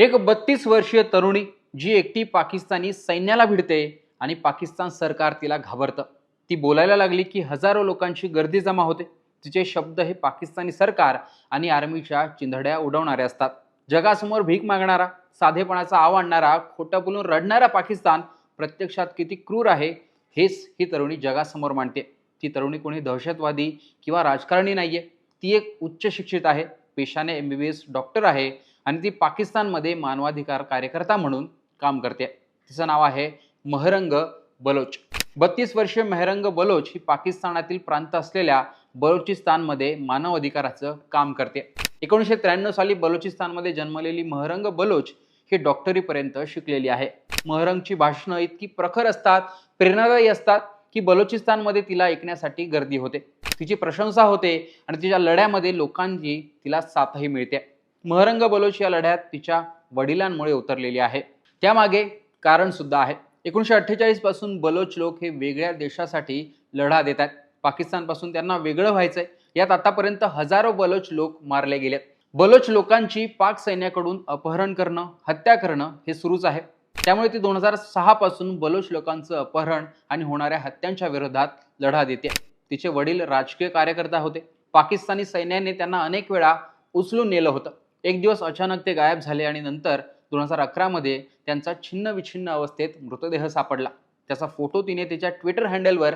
एक बत्तीस वर्षीय तरुणी जी एकटी पाकिस्तानी सैन्याला भिडते आणि पाकिस्तान सरकार तिला घाबरतं. ती बोलायला लागली की हजारो लोकांची गर्दी जमा होते. तिचे शब्द हे पाकिस्तानी सरकार आणि आर्मीच्या चिंधड्या उडवणारे असतात. जगासमोर भीक मागणारा साधेपणाचा आव आणणारा खोटं बोलून रडणारा पाकिस्तान प्रत्यक्षात किती क्रूर आहे हेच ही तरुणी जगासमोर मांडते. ती तरुणी कोणी दहशतवादी किंवा राजकारणी नाही आहे ती एक उच्च शिक्षित आहे पेशाने M B B S doctor आहे आणि ती पाकिस्तानमध्ये मानवाधिकार कार्यकर्ता म्हणून काम करते. तिचं नाव आहे महरंग बलोच. बत्तीस वर्षीय मेहरंग बलोच ही पाकिस्तानातील प्रांत असलेल्या बलोचिस्तानमध्ये मानव अधिकाराचं काम करते. एकोणीसशे त्र्याण्णव साली बलोचिस्तानमध्ये जन्मलेली महरंग बलोच ही डॉक्टरीपर्यंत शिकलेली आहे. महरंगची भाषणं इतकी प्रखर असतात प्रेरणादायी असतात की बलोचिस्तानमध्ये तिला ऐकण्यासाठी गर्दी होते. तिची प्रशंसा होते आणि तिच्या लढ्यामध्ये लोकांची तिला साथही मिळते. महरंग बलोच या लढ्यात तिच्या वडिलांमुळे उतरलेली आहे. त्यामागे कारण सुद्धा आहे. एकोणीसशे अठ्ठेचाळीसपासून बलोच लोक हे वेगळ्या देशासाठी लढा देत आहेत. पाकिस्तानपासून त्यांना वेगळं व्हायचंय. यात आतापर्यंत हजारो बलोच लोक मारले गेलेत. बलोच लोकांची पाक सैन्याकडून अपहरण करणं हत्या करणं हे सुरूच आहे. त्यामुळे ती दोन हजार सहा पासून बलोच लोकांचं अपहरण आणि होणाऱ्या हत्यांच्या विरोधात लढा देते. तिचे वडील राजकीय कार्यकर्ता होते. पाकिस्तानी सैन्याने त्यांना अनेक वेळा उचलून नेलं होतं. एक दिवस अचानक ते गायब झाले आणि नंतर दोन हजार अकरामध्ये त्यांचा छिन्न विछिन्न अवस्थेत मृतदेह सापडला. त्याचा फोटो तिने तिच्या ट्विटर हँडलवर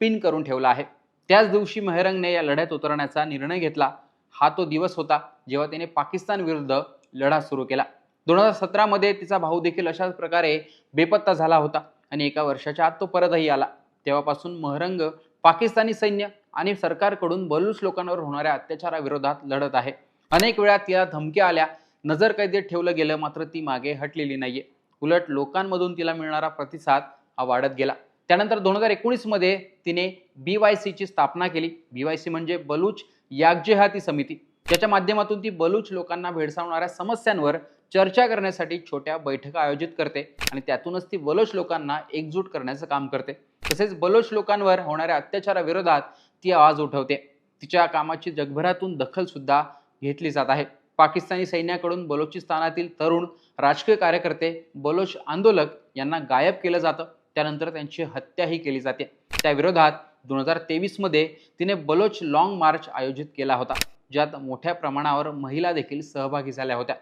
पिन करून ठेवला आहे. त्याच दिवशी मेहरंगने या लढ्यात उतरण्याचा निर्णय घेतला. हा तो दिवस होता जेव्हा तिने पाकिस्तान विरुद्ध लढा सुरू केला. दोन हजार सतरामध्ये तिचा भाऊ देखील अशाच प्रकारे बेपत्ता झाला होता आणि एका वर्षाच्या आत तो परतही आला. तेव्हापासून महरंग पाकिस्तानी सैन्य आणि सरकारकडून बलूच लोकांवर होणाऱ्या अत्याचाराविरोधात लढत आहे. अनेक वेळा तिला धमक्या आल्या. नजर कैदेत ठेवलं गेलं मात्र ती मागे हटलेली नाहीये. उलट लोकांमधून तिला मिळणारा प्रतिसाद हा वाढत गेला. त्यानंतर दोन हजार एकोणीसमध्ये तिने बी वाय सीची स्थापना केली. बी वाय सी म्हणजे बलूच यागजेहाती समिती. त्याच्या माध्यमातून ती बलूच लोकांना भेडसावणाऱ्या समस्यांवर चर्चा करण्यासाठी छोट्या बैठका आयोजित करते आणि त्यातूनच ती बलोच लोकांना एकजूट करण्याचं काम करते. तसेच बलोच लोकांवर होणाऱ्या अत्याचाराविरोधात ती आवाज उठवते. तिच्या कामाची जगभरातून दखल सुद्धा घेतली जात आहे. पाकिस्तानी सैन्याकडून बलोचिस्तानातील तरुण राजकीय कार्यकर्ते बलोच आंदोलक यांना गायब केलं जातं. त्यानंतर त्यांची हत्याही केली जाते. त्याविरोधात दोन हजार तेवीसमध्ये तिने बलोच लाँग मार्च आयोजित केला होता ज्यात मोठ्या प्रमाणावर महिला देखील सहभागी झाल्या होत्या.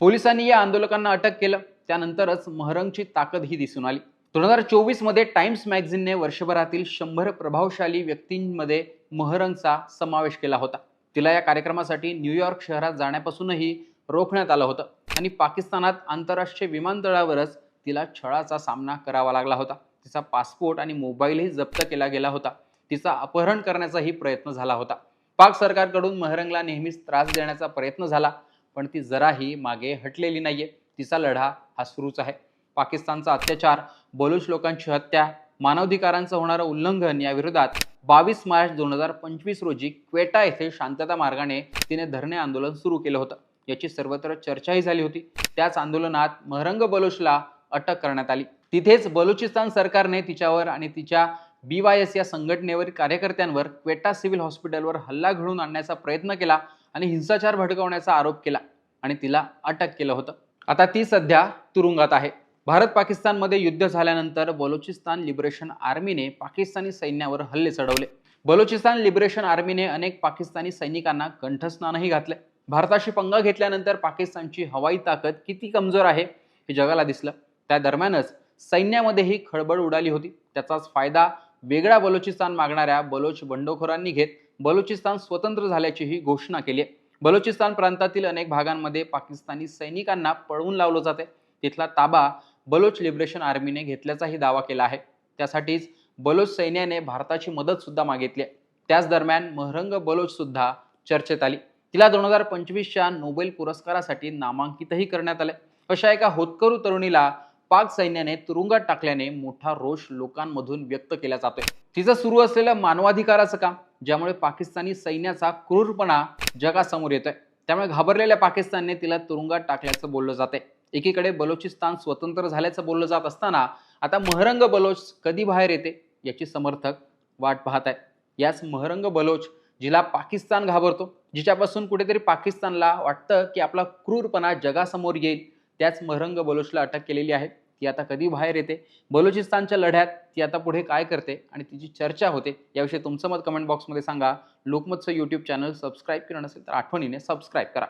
पोलिसांनी या आंदोलकांना अटक केलं. त्यानंतरच महरंगची ताकद ही दिसून आली. दोन हजार चोवीसमध्ये टाइम्स मॅगझिनने वर्षभरातील शंभर प्रभावशाली व्यक्तींमध्ये महरंगचा समावेश केला होता. तिला या कार्यक्रमासाठी न्यूयॉर्क शहरात जाण्यापासूनही रोखण्यात आलं होतं. आणि पाकिस्तानात आंतरराष्ट्रीय विमानतळावरच तिला छळाचा सामना करावा लागला होता. तिचा पासपोर्ट आणि मोबाईलही जप्त केला गेला होता. तिचा अपहरण करण्याचाही प्रयत्न झाला होता. पाक सरकारकडून महरंगला नेहमीच त्रास देण्याचा प्रयत्न झाला पण ती जराही मागे हटलेली नाहीये. तिचा लढा हा सुरूच आहे. पाकिस्तानचा अत्याचार बलूच लोकांची हत्या मानवाधिकारांचं होणारं उल्लंघन या विरोधात बावीस मार्च दोन हजार पंचवीस रोजी क्वेटा येथे शांतता मार्गाने तिने धरणे आंदोलन सुरू केलं होतं. याची सर्वत्र चर्चाही झाली होती. त्याच आंदोलनात महरंग बलोचला अटक करण्यात आली. तिथेच बलुचिस्तान सरकारने तिच्यावर आणि तिच्या बी वाय एस या संघटनेवर कार्यकर्त्यांवर क्वेटा सिव्हिल हॉस्पिटलवर हल्ला घडवून आणण्याचा प्रयत्न केला आणि हिंसाचार भडकवण्याचा आरोप केला आणि तिला अटक केलं होतं. आता ती सध्या तुरुंगात आहे. भारत पाकिस्तानमध्ये युद्ध झाल्यानंतर बलोचिस्तान लिबरेशन आर्मीने पाकिस्तानी सैन्यावर हल्ले चढवले. बलोचिस्तान लिबरेशन आर्मीने अनेक पाकिस्तानी सैनिकांना कंठस्नानही घातले. भारताशी पंगा घेतल्यानंतर पाकिस्तानची हवाई ताकद किती कमजोर आहे हे जगाला दिसलं. त्या दरम्यानच सैन्यामध्येही खळबळ उडाली होती. त्याचाच फायदा वेगळा बलोचिस्तान मागणाऱ्या बलोच बंडखोरांनी घेत बलोचिस्तान स्वतंत्र झाल्याचीही घोषणा केली आहे. बलोचिस्तान प्रांतातील अनेक भागांमध्ये पाकिस्तानी सैनिकांना पळवून लावलं जाते तिथला ताबा बलोच लिबरेशन आर्मीने घेतल्याचाही दावा केला आहे. त्यासाठीच बलोच सैन्याने भारताची मदतसुद्धा मागितली आहे. त्याच दरम्यान महरंग बलोचसुद्धा चर्चेत आली. तिला दोन हजार पंचवीसच्या नोबेल पुरस्कारासाठी नामांकितही करण्यात आले. अशा एका होतकरू तरुणीला पाक सैन्याने तुरुंगात टाकल्याने मोठा रोष लोकांमधून व्यक्त केला जातोय. तिचं सुरू असलेलं मानवाधिकाराचं काम ज्यामुळे पाकिस्तानी सैन्याचा क्रूरपणा जगासमोर येतोय. त्यामुळे घाबरलेल्या पाकिस्तानने तिला तुरुंगात टाकल्याचं बोललं जाते एकीकडे बलोचिस्तान स्वतंत्र झाल्याचं बोललं जात असताना आता महरंग बलोच कधी बाहेर येते याची समर्थक वाट पाहत आहे. याच महरंग बलोच जिला पाकिस्तान घाबरतो जिच्यापासून कुठेतरी पाकिस्तानला वाटतं की आपला क्रूरपणा जगासमोर येईल त्याच महरंग बलोचला अटक केलेली आहे. ती आता कधी बाहेर येते? बलुचिस्तानच्या लढ्यात ती आता पुढे काय करते आणि तिची चर्चा होते? याविषयी तुमचं मत कमेंट बॉक्समध्ये सांगा. लोकमतचं यूट्यूब चॅनल सबस्क्राईब केलं नसेल तर आठवणीने सबस्क्राईब करा.